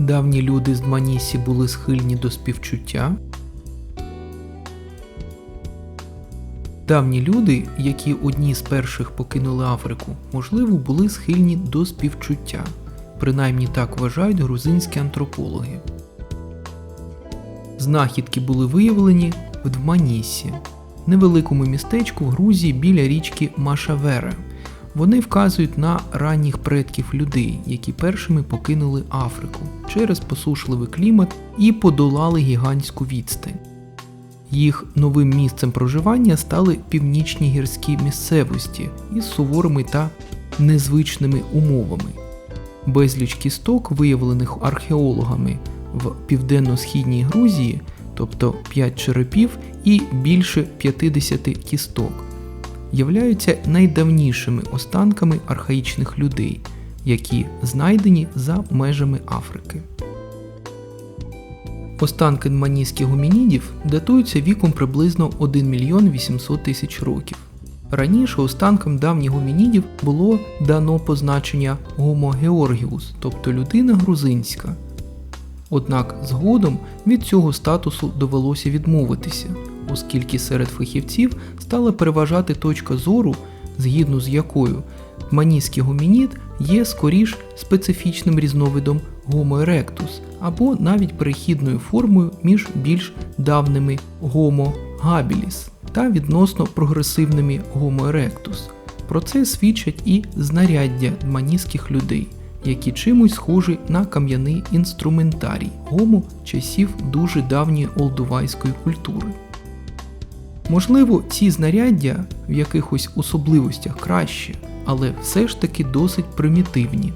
давні люди з Дманісі були схильні до співчуття. Давні люди, які одні з перших покинули Африку, можливо, були схильні до співчуття. Принаймні так вважають грузинські антропологи. Знахідки були виявлені в Дманісі, невеликому містечку в Грузії біля річки Машавера. Вони вказують на ранніх предків людей, які першими покинули Африку через посушливий клімат і подолали гігантську відстань. Їх новим місцем проживання стали північні гірські місцевості із суворими та незвичними умовами. Безліч кісток, виявлених археологами в південно-східній Грузії, тобто 5 черепів і більше 50 кісток, являються найдавнішими останками архаїчних людей, які знайдені за межами Африки. Останки дманійських гомінідів датуються віком приблизно 1 мільйон 800 тисяч років. Раніше останкам давніх гомінідів було дано позначення Homo Georgius, тобто людина грузинська. Однак згодом від цього статусу довелося відмовитися, оскільки серед фахівців стала переважати точка зору, згідно з якою манійський гомінід є скоріш специфічним різновидом erectus або навіть перехідною формою між більш давними Homo habilis та відносно прогресивними erectus. Про це свідчать і знаряддя дманійських людей, які чимось схожі на кам'яний інструментарій Гомо часів дуже давньої олдувайської культури. Можливо, ці знаряддя в якихось особливостях краще, але все ж таки досить примітивні.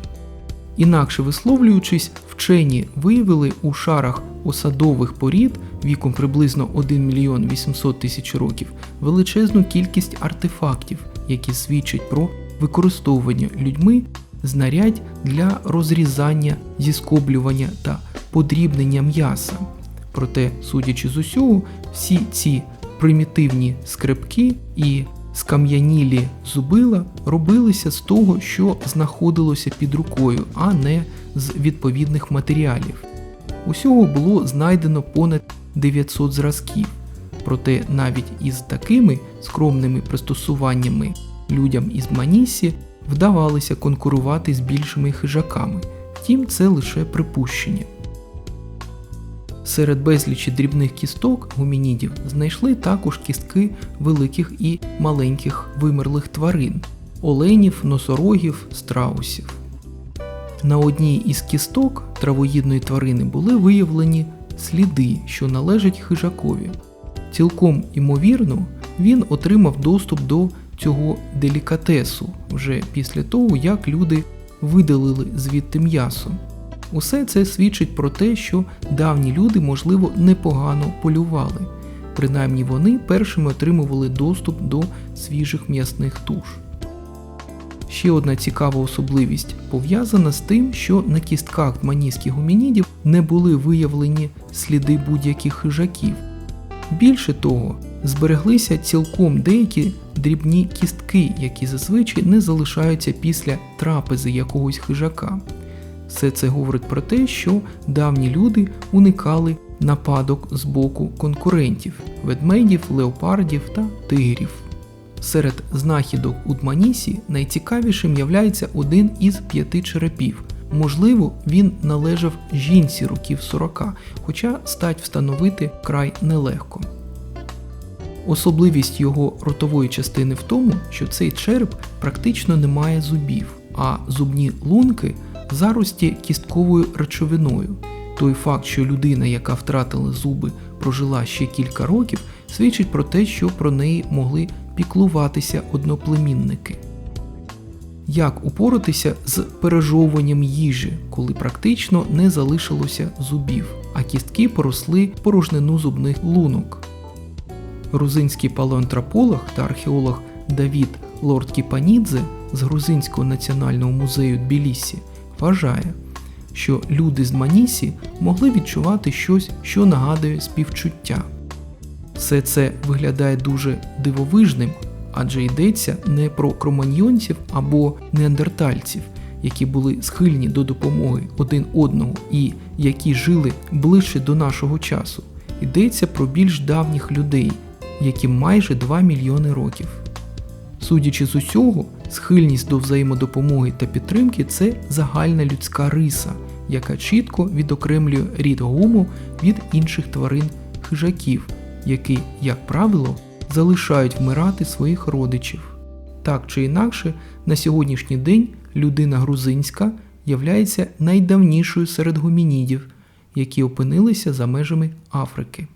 Інакше висловлюючись, вчені виявили у шарах осадових порід віком приблизно 1 мільйон 800 тисяч років величезну кількість артефактів, які свідчать про використовування людьми знарядь для розрізання, зіскоблювання та подрібнення м'яса. Проте, судячи з усього, всі ці примітивні скрепки і скам'янілі зубила робилися з того, що знаходилося під рукою, а не з відповідних матеріалів. Усього було знайдено понад 900 зразків. Проте навіть із такими скромними пристосуваннями людям із Манісі вдавалося конкурувати з більшими хижаками, втім це лише припущення. Серед безлічі дрібних кісток гумінідів знайшли також кістки великих і маленьких вимерлих тварин оленів, носорогів, страусів. На одній із кісток травоїдної тварини були виявлені сліди, що належать хижакові. Цілком імовірно, він отримав доступ до цього делікатесу вже після того, як люди видалили звідти м'ясо. Усе це свідчить про те, що давні люди, можливо, непогано полювали, принаймні вони першими отримували доступ до свіжих м'ясних туш. Ще одна цікава особливість пов'язана з тим, що на кістках дманійських гумінідів не були виявлені сліди будь-яких хижаків. Більше того, збереглися цілком деякі дрібні кістки, які зазвичай не залишаються після трапези якогось хижака. Все це говорить про те, що давні люди уникали нападок з боку конкурентів ведмедів, леопардів та тигрів. Серед знахідок у Дманісі найцікавішим являється один із п'яти черепів. Можливо, він належав жінці років 40, хоча стать встановити край нелегко. Особливість його ротової частини в тому, що цей череп практично не має зубів, а зубні лунки зарості кістковою речовиною. Той факт, що людина, яка втратила зуби, прожила ще кілька років, свідчить про те, що про неї могли піклуватися одноплемінники. Як упоратися з пережовуванням їжі, коли практично не залишилося зубів, а кістки поросли порожнину зубних лунок? Грузинський палеоантрополог та археолог Давід Лорд Кіпанідзе з Грузинського національного музею Тбілісі вважає, що люди з Манісі могли відчувати щось, що нагадує співчуття. Все це виглядає дуже дивовижним, адже йдеться не про кроманьйонців або неандертальців, які були схильні до допомоги один одного і які жили ближче до нашого часу. Йдеться про більш давніх людей, яким майже 2 мільйони років. Судячи з усього, схильність до взаємодопомоги та підтримки це загальна людська риса, яка чітко відокремлює рід гому від інших тварин хижаків, які, як правило, залишають вмирати своїх родичів. Так чи інакше, на сьогоднішній день людина грузинська являється найдавнішою серед гомінідів, які опинилися за межами Африки.